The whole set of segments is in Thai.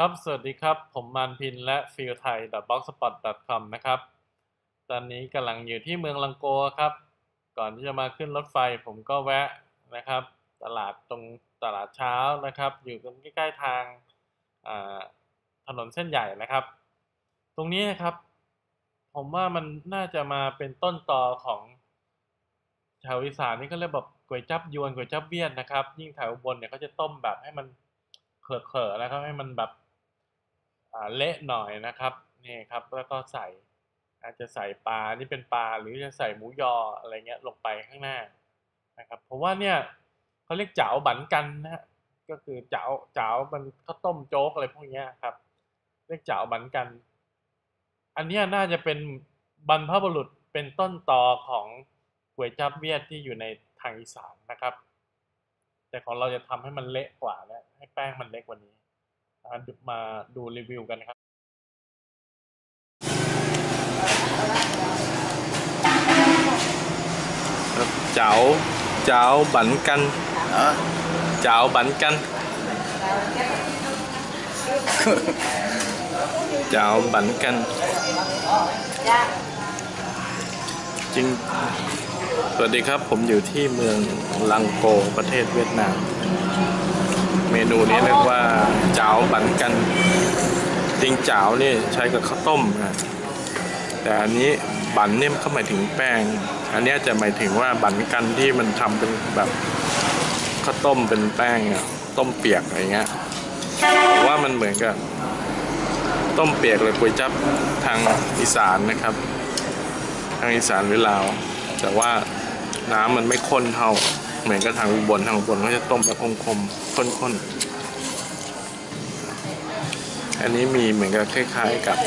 ครับ สวัสดีครับ ผมมานพิน และฟิลไทย blogspot.com นะครับ ตอนนี้กำลังอยู่ที่เมืองลังโกครับ ก่อนที่จะมาขึ้นรถไฟผมก็แวะนะครับ ตลาดตรงตลาดเช้านะครับ อยู่ตรงใกล้ๆทางถนนเส้นใหญ่นะครับ ตรงนี้นะครับ ผมว่ามันน่าจะมาเป็นต้นต่อของชาวอีสานนี่ก็เรียกแบบก๋วยจับยวนก๋วยจับเวียนนะครับ ยิ่งแถวบนเนี่ยเขาจะต้มแบบให้มันเขอะๆนะครับให้มันแบบ เละหน่อยนะครับนี่ครับแล้วก็ใส่อาจจะใส่ปลานี่เป็นปลาหรือจะใส่หมูยออะไรเงี้ยลงไปข้างหน้านะครับผมว่าเนี่ยเขาเรียกเจ๋าบันกันนะฮะก็คือเจ๋าเจ๋ามันข้าวต้มโจ๊กอะไรพวกเนี้ยครับ เรียกเจ๋าบันกัน อันนี้น่าจะเป็นบรรพบุรุษเป็นต้นตอของก๋วยจั๊บเวียดที่อยู่ในทางอีสานนะครับ แต่ของเราจะทำให้มันเละกว่านะให้แป้งมันเล็กกว่านี้ มาดูมาดูรีวิวกันนะครับเจ้าเจ้าบันกัน Hả? เจ้าบันกันเจ้าบันกัน จริง สวัสดีครับผมอยู่ที่เมืองลังโกประเทศเวียดนาม เมนูนี้เรียกว่าเจ้า บันกันจริงเจ้านี่ใช้กับข้าวต้มนะแต่อันนี้บันเนี่ยเขาหมายถึงแป้ง อันนี้จะหมายถึงว่าบันกันที่มันทำเป็นแบบข้าวต้มเป็นแป้งอะต้มเปียกอะไรเงี้ยผมว่ามันเหมือนกับต้มเปียกเลยก๋วยจับทางอีสานนะครับ ทางอีสานหรือลาว แต่ว่าน้ำมันไม่ข้นเท่า เหมือนกับทางอุบลทางอุบลเขาจะต้มแบบคมๆข้นๆ อันนี้มีเหมือนกับคล้ายๆกับ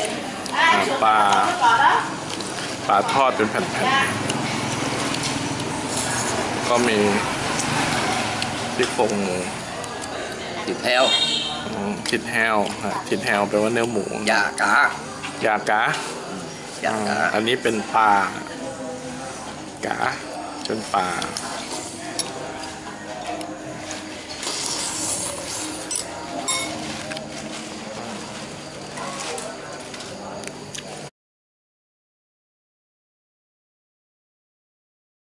อ่าปลาปลาทอดเป็นแผ่นๆ ก็มีที่โครงหมู Thịt heo, อืมทิดแฮวฮะทิดแฮวแปลว่าเนื้อหมู da cá, ยากะ da อ่า cá, อันนี้เป็นปลากะจนปลา